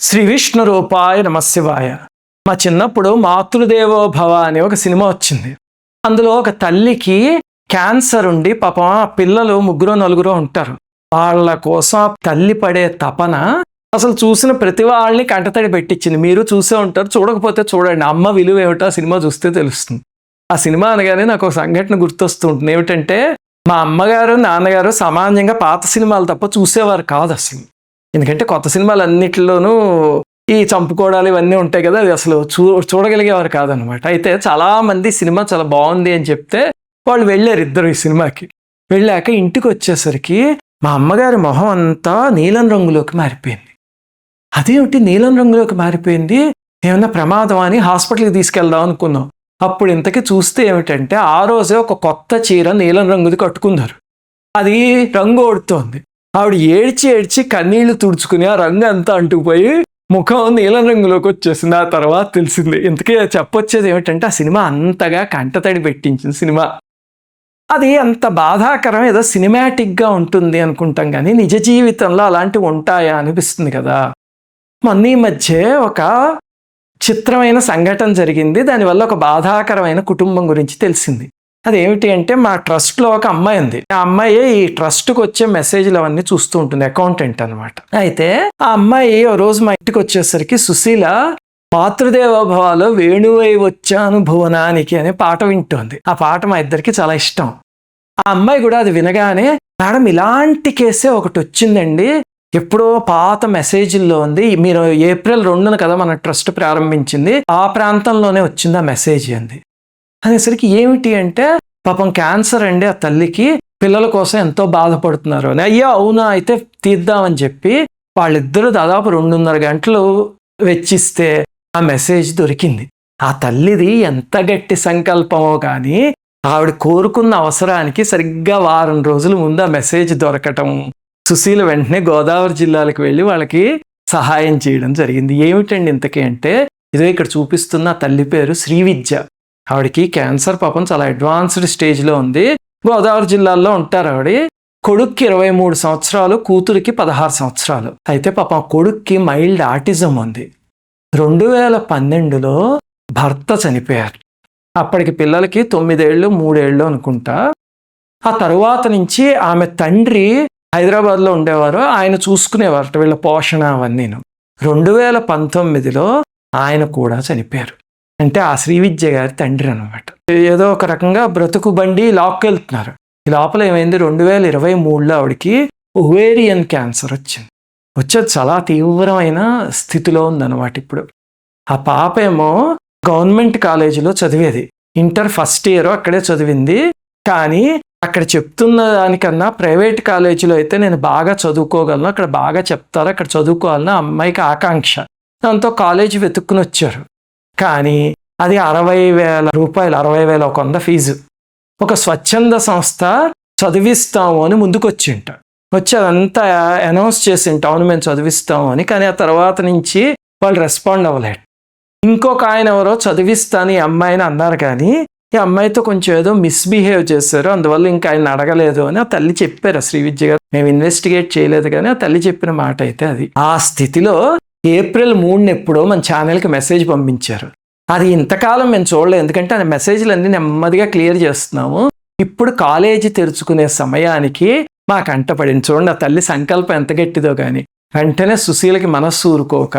శ్రీ విష్ణు రూపాయ నమశివాయ మా చిన్నప్పుడు మాతృదేవో భవ అనే ఒక సినిమా వచ్చింది. అందులో ఒక తల్లికి క్యాన్సర్ ఉండి పాపం ఆ పిల్లలు ముగ్గురు నలుగురు ఉంటారు. వాళ్ళ కోసం తల్లి పడే తపన అసలు చూసిన ప్రతి వాళ్ళని కంటతడి పెట్టించింది. మీరు చూసే ఉంటారు చూడకపోతే చూడండి. అమ్మ విలువ ఏమిటో ఆ సినిమా చూస్తే తెలుస్తుంది. ఆ సినిమా అనగానే నాకు ఒక సంఘటన గుర్తొస్తూ ఉంటుంది ఏమిటంటే మా అమ్మగారు నాన్నగారు సామాన్యంగా పాత సినిమాలు తప్ప చూసేవారు కాదు అసలు. ఎందుకంటే కొత్త సినిమాలు అన్నిటిలోనూ ఈ చంపుకోవడాలు ఇవన్నీ ఉంటాయి కదా అది అసలు చూ చూడగలిగేవారు కాదనమాట. అయితే చాలామంది సినిమా చాలా బాగుంది అని చెప్తే వాళ్ళు వెళ్ళారు ఇద్దరు ఈ సినిమాకి. వెళ్ళాక ఇంటికి వచ్చేసరికి మా అమ్మగారి మొహం అంతా నీలం రంగులోకి మారిపోయింది. అదేమిటి నీలం రంగులోకి మారిపోయింది? ఏమన్నా ప్రమాదం అని హాస్పిటల్కి తీసుకెళ్దాం అనుకున్నాం. అప్పుడు ఇంతకీ చూస్తే ఏమిటంటే ఆ రోజే ఒక కొత్త చీర నీలం రంగుది కట్టుకున్నారు. అది రంగు ఓడుతోంది. ఆవిడ ఏడ్చి ఏడ్చి కన్నీళ్ళు తుడుచుకుని ఆ రంగు అంతా అంటుకుపోయి ముఖం నీలం రంగులోకి వచ్చేసింది. ఆ తర్వాత తెలిసింది. ఇంతకీ చెప్పొచ్చేది ఏమిటంటే ఆ సినిమా అంతగా కంటతడి పెట్టించింది సినిమా. అది అంత బాధాకరం ఏదో సినిమాటిక్గా ఉంటుంది అనుకుంటాం కానీ నిజ జీవితంలో అలాంటివి ఉంటాయా అనిపిస్తుంది కదా. మొన్న ఈ మధ్య ఒక చిత్రమైన సంఘటన జరిగింది. దానివల్ల ఒక బాధాకరమైన కుటుంబం గురించి తెలిసింది. అదేమిటి అంటే మా ట్రస్ట్లో ఒక అమ్మాయి ఉంది. ఆ అమ్మాయి ఈ ట్రస్ట్కి వచ్చే మెసేజ్లు అవన్నీ చూస్తూ ఉంటుంది అకౌంటెంట్ అనమాట అయితే ఆ అమ్మాయి ఓ రోజు మా ఇంటికి వచ్చేసరికి సుశీల మాతృదేవోభవాలో వేణువై వచ్చాను భువనానికి అనే పాట వింటోంది. ఆ పాట మా ఇద్దరికి చాలా ఇష్టం. ఆ అమ్మాయి కూడా అది వినగానే మేడం ఇలాంటి కేసే ఒకటి వచ్చిందండి. ఎప్పుడో పాత మెసేజ్ల్లో ఉంది. మీరు ఏప్రిల్ రెండున కదా మన ట్రస్ట్ ప్రారంభించింది. ఆ ప్రాంతంలోనే వచ్చింది ఆ మెసేజ్ అంది. అనేసరికి ఏమిటి అంటే పాపం క్యాన్సర్ అండి ఆ తల్లికి. పిల్లల కోసం ఎంతో బాధపడుతున్నారు. అని అయ్యో అవునా? అయితే తీద్దామని చెప్పి వాళ్ళిద్దరూ దాదాపు రెండున్నర గంటలు వెచ్చిస్తే ఆ మెసేజ్ దొరికింది. ఆ తల్లిది ఎంత గట్టి సంకల్పమో కానీ ఆవిడ కోరుకున్న అవసరానికి సరిగ్గా వారం రోజుల ముందు ఆ మెసేజ్ దొరకటం. సుశీల వెంటనే గోదావరి జిల్లాలకు వెళ్ళి వాళ్ళకి సహాయం చేయడం జరిగింది. ఏమిటండి ఇంతకీ అంటే ఇదో ఇక్కడ చూపిస్తున్న తల్లి పేరు శ్రీ విద్య ఆవిడకి క్యాన్సర్ పాపం చాలా అడ్వాన్స్డ్ స్టేజ్లో ఉంది. గోదావరి జిల్లాలో ఉంటారు ఆవిడ. కొడుక్కి ఇరవై మూడు సంవత్సరాలు కూతురికి పదహారు సంవత్సరాలు. అయితే పాపం కొడుక్కి మైల్డ్ ఆటిజం ఉంది. రెండు వేల పన్నెండులో భర్త చనిపోయారు. అప్పటికి పిల్లలకి తొమ్మిదేళ్ళు మూడేళ్ళు అనుకుంటా. ఆ తరువాత నుంచి ఆమె తండ్రి హైదరాబాద్లో ఉండేవారు. ఆయన చూసుకునేవారట వీళ్ళ పోషణ అవన్నీను. రెండు వేల పంతొమ్మిదిలో ఆయన కూడా చనిపోయారు. అంటే ఆ శ్రీ విద్య గారి తండ్రి అనమాట ఏదో ఒక రకంగా బ్రతుకు బండి లాక్కెళ్తున్నారు ఈ లోపల ఏమైంది? రెండు వేల ఇరవై మూడులో ఆవిడకి ఒవేరియన్ క్యాన్సర్ వచ్చింది. వచ్చేది చాలా తీవ్రమైన స్థితిలో ఉందన్నమాట ఇప్పుడు. ఆ పాప ఏమో గవర్నమెంట్ కాలేజీలో చదివేది. ఇంటర్ ఫస్ట్ ఇయర్ అక్కడే చదివింది. కానీ అక్కడ చెప్తున్న దానికన్నా ప్రైవేట్ కాలేజీలో అయితే నేను బాగా చదువుకోగలను అక్కడ బాగా చెప్తారు అక్కడ చదువుకోవాలన్న అమ్మాయికి ఆకాంక్ష. దాంతో కాలేజీ వెతుక్కుని వచ్చారు కానీ అది అరవై వేల రూపాయలు అరవై వేల ఒక వంద ఫీజు. ఒక స్వచ్ఛంద సంస్థ చదివిస్తాము అని ముందుకొచ్చింట. వచ్చి అదంతా అనౌన్స్ చేసింట అవును మేము చదివిస్తాము అని. కానీ ఆ తర్వాత నుంచి వాళ్ళు రెస్పాండ్ అవ్వలేదు. ఇంకొక ఆయన ఎవరో చదివిస్తాను ఈ అమ్మాయిని అన్నారు కానీ ఈ అమ్మాయితో కొంచెం ఏదో మిస్బిహేవ్ చేశారు. అందువల్ల ఇంకా ఆయన అడగలేదు అని ఆ తల్లి చెప్పారు. శ్రీ విద్య గారు మేము ఇన్వెస్టిగేట్ చేయలేదు కానీ ఆ తల్లి చెప్పిన మాట అయితే అది. ఆ స్థితిలో ఏప్రిల్ మూడున ఎప్పుడో మన ఛానల్కి మెసేజ్ పంపించారు. అది ఇంతకాలం మేము చూడలేదు. ఎందుకంటే ఆ మెసేజ్లు అన్ని నెమ్మదిగా క్లియర్ చేస్తున్నాము. ఇప్పుడు కాలేజీ తెరుచుకునే సమయానికి మా కంటపడింది చూడండి ఆ తల్లి సంకల్పం ఎంత గట్టిదో కానీ వెంటనే సుశీలకి మనస్సు ఊరుకోక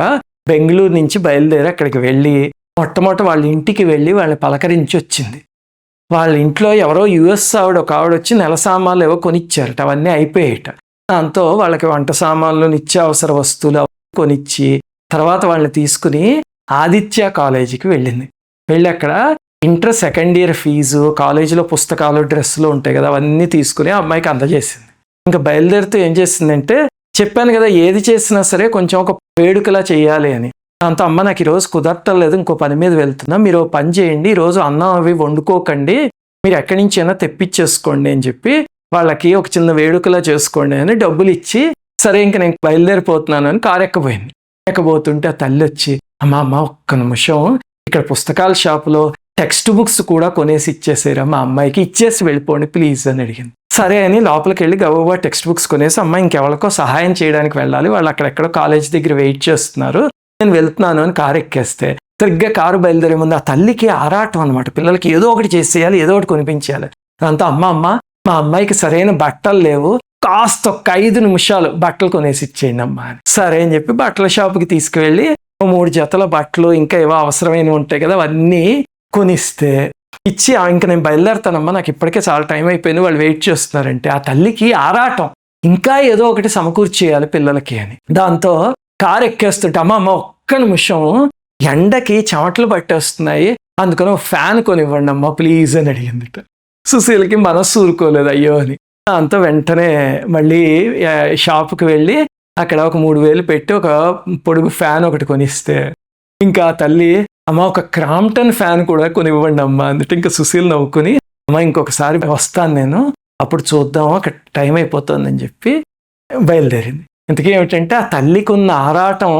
బెంగళూరు నుంచి బయలుదేరి అక్కడికి వెళ్ళి మొట్టమొదటి వాళ్ళ ఇంటికి వెళ్ళి వాళ్ళని పలకరించి వచ్చింది. వాళ్ళ ఇంట్లో ఎవరో యుఎస్ ఆవిడ ఒక ఆవిడ వచ్చి నెల సామాన్లు ఏవో కొనిచ్చారట. అవన్నీ అయిపోయేట దాంతో వాళ్ళకి వంట సామాన్లు నిత్యావసర వస్తువులు కొనిచ్చి తర్వాత వాళ్ళని తీసుకుని ఆదిత్య కాలేజీకి వెళ్ళింది. వెళ్ళి అక్కడ ఇంటర్ సెకండ్ ఇయర్ ఫీజు కాలేజీలో పుస్తకాలు డ్రెస్సులు ఉంటాయి కదా అవన్నీ తీసుకుని ఆ అమ్మాయికి అందజేసింది. ఇంకా బయలుదేరితే ఏం చేసిందంటే చెప్పాను కదా ఏది చేసినా సరే కొంచెం ఒక వేడుకలా చేయాలి అని. దాంతో అమ్మ నాకు ఈరోజు కుదరటం లేదు ఇంకో పని మీద వెళ్తున్నా మీరు పని చేయండి ఈరోజు అన్నం అవి వండుకోకండి మీరు ఎక్కడి నుంచి అయినా తెప్పించేసుకోండి అని చెప్పి వాళ్ళకి ఒక చిన్న వేడుకలా చేసుకోండి అని డబ్బులు ఇచ్చి సరే ఇంక నేను బయలుదేరిపోతున్నాను అని కారు ఎక్కబోయింది. ఎక్కబోతుంటే ఆ తల్లి వచ్చి అమ్మ అమ్మ ఒక్క నిమిషం. ఇక్కడ పుస్తకాల షాపులో టెక్స్ట్ బుక్స్ కూడా కొనేసి ఇచ్చేసారు. మా అమ్మాయికి ఇచ్చేసి వెళ్ళిపోండి ప్లీజ్ అని అడిగింది. సరే అని లోపలికి వెళ్ళి గబగబా టెక్స్ట్ బుక్స్ కొనేసి అమ్మ ఇంకెవరికో సహాయం చేయడానికి వెళ్ళాలి. వాళ్ళు అక్కడెక్కడో కాలేజ్ దగ్గర వెయిట్ చేస్తున్నారు. నేను వెళ్తున్నాను అని కారు ఎక్కేస్తే సరిగ్గా కారు బయలుదేరే ముందు ఆ తల్లికి ఆరాటం అనమాట పిల్లలకి ఏదో ఒకటి చేసేయాలి ఏదో ఒకటి కొనిపించాలి దాంతో అమ్మ అమ్మ మా అమ్మాయికి సరైన బట్టలు లేవు. కాస్త ఒక్క ఐదు నిమిషాలు బట్టలు కొనేసి ఇచ్చేయండి అమ్మా అని. సరే అని చెప్పి బట్టల షాప్కి తీసుకువెళ్ళి మూడు జతల బట్టలు ఇంకా ఏవో అవసరమైనవి ఉంటాయి కదా అవన్నీ కొనిస్తే ఇచ్చి "ఆ, నేను బయలుదేరుతానమ్మా నాకు ఇప్పటికే చాలా టైం అయిపోయింది వాళ్ళు వెయిట్ చేస్తున్నారంటే ఆ తల్లికి ఆరాటం. ఇంకా ఏదో ఒకటి సమకూర్చేయాలి పిల్లలకి అని. దాంతో కారు ఎక్కేస్తుంటే అమ్మ అమ్మ ఒక్క నిమిషం ఎండకి చెమటలు పట్టేస్తున్నాయి అందుకని ఫ్యాన్ కొనివ్వండి అమ్మ ప్లీజ్ అని అడిగిందిట. సుశీలకి మనస్సు ఊరుకోలేదు అయ్యో అని. దాంతో వెంటనే మళ్ళీ షాప్కి వెళ్ళి అక్కడ ఒక మూడు వేలు పెట్టి ఒక పొడుగు ఫ్యాన్ ఒకటి కొనిస్తే. ఇంకా ఆ తల్లి అమ్మ ఒక క్రాంప్టన్ ఫ్యాన్ కూడా కొనివ్వండి అమ్మా అందుకే ఇంకా సుశీల్ నవ్వుకుని అమ్మ ఇంకొకసారి వస్తాను నేను అప్పుడు చూద్దాం అక్కడ టైం అయిపోతుందని చెప్పి బయలుదేరింది. ఇంతకీ ఏమిటంటే ఆ తల్లికి ఉన్న ఆరాటం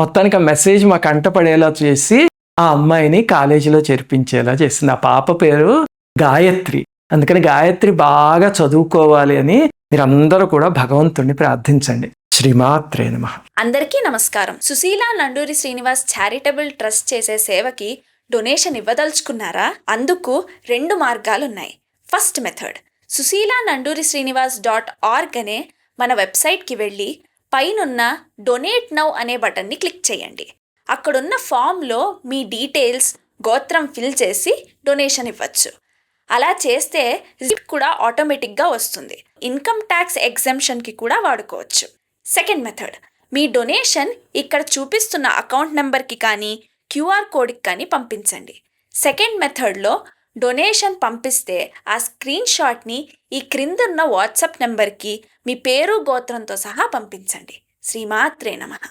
మొత్తానికి ఆ మెసేజ్ మా కంటపడేలా చేసి ఆ అమ్మాయిని కాలేజీలో చేర్పించేలా చేసింది. ఆ పాప పేరు గాయత్రి. అందుకని గాయత్రి బాగా చదువుకోవాలి అని మీరందరూ కూడా భగవంతుణ్ణి ప్రార్థించండి. శ్రీమాత్రే నమ. అందరికీ నమస్కారం. సుశీల నండూరి శ్రీనివాస్ చారిటబుల్ ట్రస్ట్ చేసే సేవకి డొనేషన్ ఇవ్వదలుచుకున్నారా? అందుకు రెండు మార్గాలున్నాయి. First method Susheela Nanduri Srinivas dot org అనే మన వెబ్సైట్కి వెళ్ళి పైనున్న డొనేట్ నౌ అనే బటన్ని క్లిక్ చేయండి. అక్కడున్న ఫామ్లో మీ డీటెయిల్స్ గోత్రం ఫిల్ చేసి డొనేషన్ ఇవ్వచ్చు. అలా చేస్తే రిసిప్ట్ కూడా ఆటోమేటిక్గా వస్తుంది. ఇన్కమ్ ట్యాక్స్ ఎగ్జంప్షన్కి కూడా వాడుకోవచ్చు. Second method. మీ డొనేషన్ ఇక్కడ చూపిస్తున్న అకౌంట్ నెంబర్కి కానీ క్యూఆర్ కోడ్కి కానీ పంపించండి. సెకండ్ మెథడ్లో డొనేషన్ పంపిస్తే ఆ స్క్రీన్ షాట్ని ఈ క్రిందున్న వాట్సాప్ నెంబర్కి మీ పేరు గోత్రంతో సహా పంపించండి. శ్రీమాత్రే నమః.